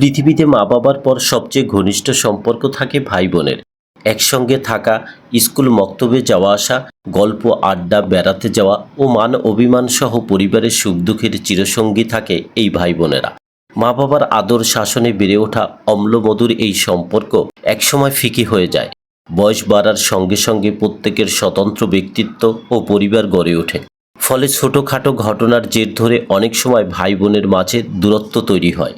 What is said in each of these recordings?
পৃথিবীতে মা বাবার পর সবচেয়ে ঘনিষ্ঠ সম্পর্ক থাকে ভাই বোনের। একসঙ্গে থাকা, স্কুল মক্তবে যাওয়া আসা, গল্প, আড্ডা, বেড়াতে যাওয়া ও মান অভিমান সহ পরিবারের সুখ দুঃখের চিরসঙ্গী থাকে এই ভাই বোনেরা। মা বাবার আদর শাসনে বেড়ে ওঠা অম্লমধুর এই সম্পর্ক একসময় ফিকি হয়ে যায়। বয়স বাড়ার সঙ্গে সঙ্গে প্রত্যেকের স্বতন্ত্র ব্যক্তিত্ব ও পরিবার গড়ে ওঠে। ফলে ছোটোখাটো ঘটনার জের ধরে অনেক সময় ভাই বোনের মাঝে দূরত্ব তৈরি হয়।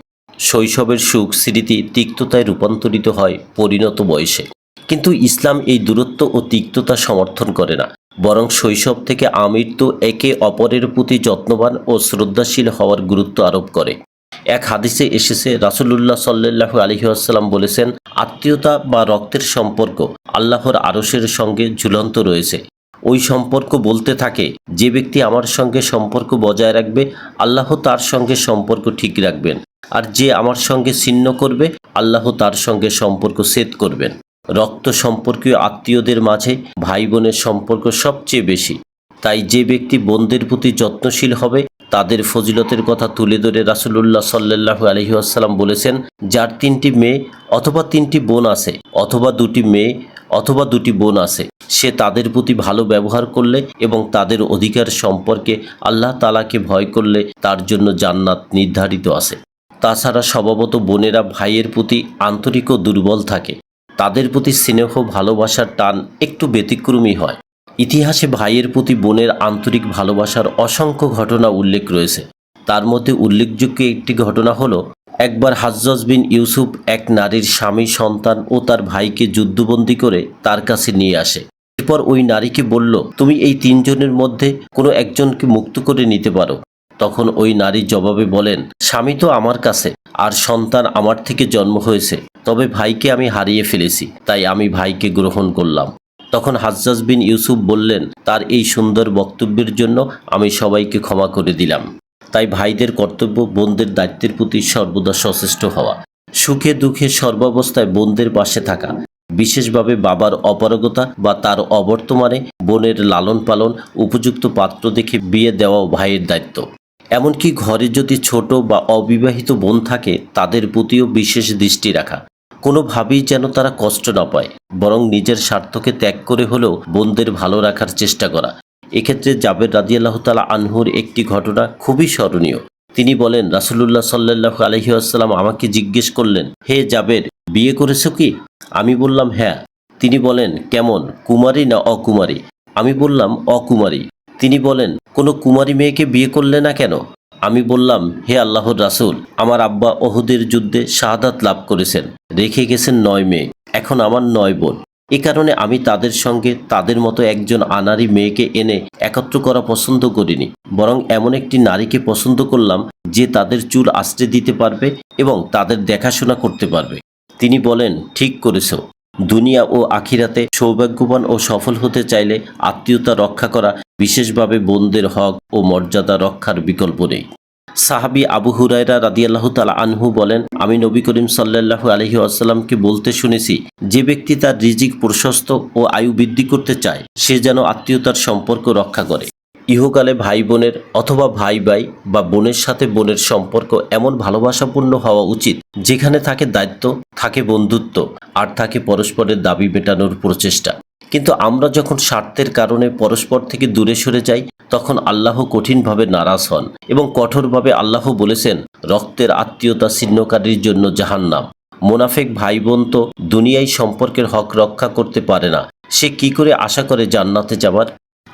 শৈশবের সুখ স্মৃতি তিক্ততায় রূপান্তরিত হয় পরিণত বয়সে। কিন্তু ইসলাম এই দূরত্ব ও তিক্ততা সমর্থন করে না। বরং শৈশব থেকে আমৃত্যু একে অপরের প্রতি যত্নবান ও শ্রদ্ধাশীল হওয়ার গুরুত্ব আরোপ করে। এক হাদিসে এসেছে, রাসুলুল্লাহ সাল্লাহু আলহিহাস্লাম বলেছেন, আত্মীয়তা বা রক্তের সম্পর্ক আল্লাহর আরসের সঙ্গে ঝুলন্ত রয়েছে। ওই সম্পর্ক বলতে থাকে, যে ব্যক্তি আমার সঙ্গে সম্পর্ক বজায় রাখবে, আল্লাহ তার সঙ্গে সম্পর্ক ঠিক রাখবেন। আর যে আমার সঙ্গে ছিন্ন করবে, আল্লাহ তার সঙ্গে সম্পর্ক সেদ করবেন। রক্ত সম্পর্কীয় আত্মীয়দের মাঝে ভাই বোনের সম্পর্ক সবচেয়ে বেশি। তাই যে ব্যক্তি বোনদের প্রতি যত্নশীল হবে, তাদের ফজিলতের কথা তুলে ধরে রাসুলুল্লাহ সাল্লাহু আলহিহাসাল্লাম বলেছেন, যার তিনটি মেয়ে অথবা তিনটি বোন আছে, অথবা দুটি মেয়ে অথবা দুটি বোন আছে, সে তাদের প্রতি ভালো ব্যবহার করলে এবং তাদের অধিকার সম্পর্কে আল্লাহ তালাকে ভয় করলে তার জন্য জান্নাত নির্ধারিত আছে। তাছাড়া স্বভাবত বোনেরা ভাইয়ের প্রতি আন্তরিক ও দুর্বল থাকে। তাদের প্রতি স্নেহ, ভালোবাসার টান একটু ব্যতিক্রমী হয়। ইতিহাসে ভাইয়ের প্রতি বোনের আন্তরিক ভালোবাসার অসংখ্য ঘটনা উল্লেখ রয়েছে। তার মধ্যে উল্লেখযোগ্য একটি ঘটনা হলো, একবার হাজ্জাজ বিন ইউসুফ এক নারীর স্বামী, সন্তান ও তার ভাইকে যুদ্ধবন্দী করে তার কাছে নিয়ে আসে। এরপর ওই নারীকে বলল, তুমি এই তিনজনের মধ্যে কোনো একজনকে মুক্ত করে নিতে পারো। তখন ওই নারী জবাবে বলেন, স্বামী তো আমার কাছে, আর সন্তান আমার থেকে জন্ম হয়েছে, তবে ভাইকে আমি হারিয়ে ফেলেছি, তাই আমি ভাইকে গ্রহণ করলাম। তখন হাজ্জাজ বিন ইউসুফ বললেন, তার এই সুন্দর বক্তব্যের জন্য আমি সবাইকে ক্ষমা করে দিলাম। তাই ভাইদের কর্তব্য বোনদের দায়িত্বের প্রতি সর্বদা সচেষ্ট হওয়া। সুখে দুঃখে সর্বাবস্থায় বোনদের পাশে থাকা, বিশেষভাবে বাবার অপারগতা বা তার অবর্তমানে বোনের লালন পালন উপযুক্ত পাত্র দেখে বিয়ে দেওয়াও ভাইয়ের দায়িত্ব। এমনকি ঘরে যদি ছোট বা অবিবাহিত বোন থাকে, তাদের প্রতিও বিশেষ দৃষ্টি রাখা। কোনোভাবেই যেন তারা কষ্ট না পায়, বরং নিজের স্বার্থকে ত্যাগ করে হলেও বোনদের ভালো রাখার চেষ্টা করা। এক্ষেত্রে জাবের রাদিয়াল্লাহ তালা আনহুর একটি ঘটনা খুবই স্মরণীয়। তিনি বলেন, রাসুলুল্লাহ সাল্লাহ আলহিউসাল্লাম আমাকে জিজ্ঞেস করলেন, হে জাবের, বিয়ে করেছ কি? আমি বললাম হ্যাঁ। তিনি বলেন, কেমন, কুমারী না অকুমারী? আমি বললাম, অকুমারী। তিনি বলেন, কোনো কুমারী মেয়েকে বিয়ে করলে না কেন? আমি বললাম, হে আল্লাহর রাসূল, আমার আব্বা অহুদের যুদ্ধে শাহাদাত লাভ করেছেন, রেখে গেছেন নয় মেয়ে, এখন আমার নয় বোন। এ কারণে আমি তাদের সঙ্গে তাদের মতো একজন আনারি মেয়েকে এনে একত্র করা পছন্দ করিনি, বরং এমন একটি নারীকে পছন্দ করলাম যে তাদের চুল আশ্রে দিতে পারবে এবং তাদের দেখাশোনা করতে পারবে। তিনি বলেন, ঠিক করেছ। দুনিয়া ও আখিরাতে সৌভাগ্যবান ও সফল হতে চাইলে আত্মীয়তা রক্ষা করা বিশেষভাবে বোনদের হক ও মর্যাদা রক্ষার বিকল্প নেই। সাহাবি আবু হুরায়রা রাদিয়াল্লাহু তালা আনহু বলেন, আমি নবী করিম সাল্লাল্লাহু আলহি আসাল্লামকে বলতে শুনেছি, যে ব্যক্তি তার রিজিক প্রশস্ত ও আয়ু বৃদ্ধি করতে চায়, সে যেন আত্মীয়তার সম্পর্ক রক্ষা করে। ইহকালে ভাই বোনের অথবা ভাই ভাই বা বোনের সাথে বোনের সম্পর্ক এমন ভালোবাসাপূর্ণ হওয়া উচিত, যেখানে থাকে দায়িত্ব, থাকে বন্ধুত্ব, আর থাকে পরস্পরের দাবি মেটানোর প্রচেষ্টা। কিন্তু আমরা যখন স্বার্থের কারণে পরস্পর থেকে দূরে সরে যাই, তখন আল্লাহ কঠিনভাবে নারাজ হন এবং কঠোরভাবে আল্লাহ বলেছেন, রক্তের আত্মীয়তা ছিন্নকারীর জন্য জাহান্নাম। মোনাফেক ভাই বোন তো দুনিয়ায় সম্পর্কের হক রক্ষা করতে পারে না। সে কি করে আশা করে জান্নাতে যাবার?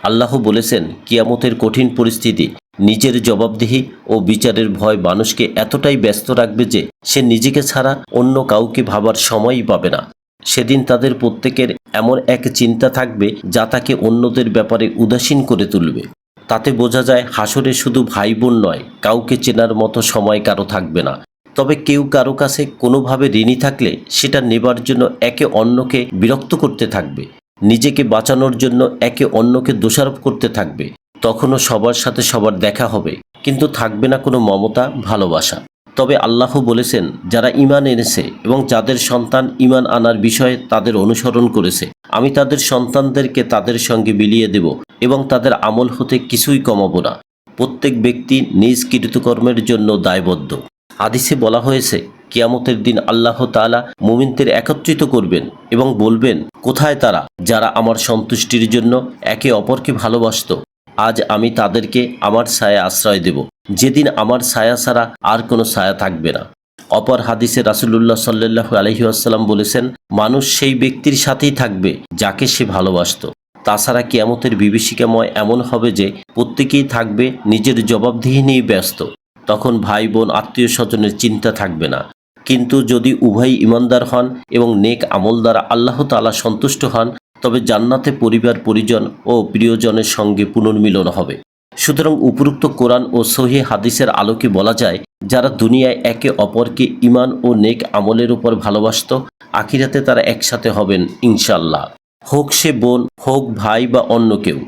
আল্লাহ বলেছেন, কিয়ামতের কঠিন পরিস্থিতি নিজের জবাবদিহি ও বিচারের ভয় মানুষকে এতটাই ব্যস্ত রাখবে যে সে নিজেকে ছাড়া অন্য কাউকে ভাবার সময়ই পাবে না। সেদিন তাদের প্রত্যেকের এমন এক চিন্তা থাকবে যা তাকে অন্যদের ব্যাপারে উদাসীন করে তুলবে। তাতে বোঝা যায়, হাসরে শুধু ভাই বোন নয়, কাউকে চেনার মতো সময় কারও থাকবে না। তবে কেউ কারও কাছে কোনোভাবে ঋণী থাকলে সেটা নেবার জন্য একে অন্যকে বিরক্ত করতে থাকবে। নিজেকে বাঁচানোর জন্য একে অন্যকে দোষারোপ করতে থাকবে। তখনও সবার সাথে সবার দেখা হবে, কিন্তু থাকবে না কোনো মমতা, ভালোবাসা। তবে আল্লাহ বলেছেন, যারা ইমান এনেছে এবং যাদের সন্তান ইমান আনার বিষয়ে তাদের অনুসরণ করেছে, আমি তাদের সন্তানদেরকে তাদের সঙ্গে বিলিয়ে দেব এবং তাদের আমল হতে কিছুই কমাবো না। প্রত্যেক ব্যক্তি নিজ কৃতকর্মের জন্য দায়বদ্ধ। হাদিসে বলা হয়েছে কিয়ামতের দিন আল্লাহ তাআলা মুমিনদের একত্রিত করবেন এবং বলবেন, কোথায় তারা যারা আমার সন্তুষ্টির জন্য একে অপরকে ভালোবাসতো? আজ আমি তাদেরকে আমার ছায়া আশ্রয় দেব। যেদিন আমার ছায়া ছাড়া আর কোনো ছায়া থাকবে না। অপর হাদিসে রাসুলুল্লাহ সাল্লাহ আলহিউসাল্লাম বলেছেন, মানুষ সেই ব্যক্তির সাথেই থাকবে যাকে সে ভালোবাসত। তাছাড়া কিয়ামতের বিভীষিকাময় এমন হবে যে প্রত্যেকেই থাকবে নিজের জবাবদিহি নিয়ে ব্যস্ত। তখন ভাই বোন আত্মীয় স্বজনের চিন্তা থাকবে না। কিন্তু যদি উভয় ইমানদার হন এবং নেক আমল দ্বারা আল্লাহ তালা সন্তুষ্ট হন, তবে জান্নাতে পরিবার, পরিজন ও প্রিয়জনের সঙ্গে পুনর্মিলন হবে। সুতরাং উপরুক্ত কোরআন ও সহি হাদিসের আলোকে বলা যায়, যারা দুনিয়ায় একে অপরকে ইমান ও নেক আমলের উপর ভালোবাসত, আখিরাতে তারা একসাথে হবেন ইনশাল্লাহ হোক সে বোন, হোক ভাই বা অন্য কেউ।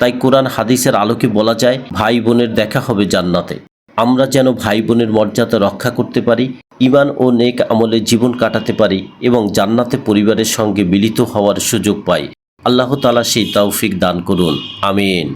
তাই কোরআন হাদিসের আলোকে বলা যায়, ভাই বোনের দেখা হবে জান্নাতে। আমরা যেন ভাই বোনের মর্যাদা রক্ষা করতে পারি ইমান ও নেক আমলে জীবন কাটাতে পারি এবং জান্নাতে পরিবারের সঙ্গে মিলিত হওয়ার সুযোগ পাই। আল্লাহ তালা সেই তৌফিক দান করুন। আমিন।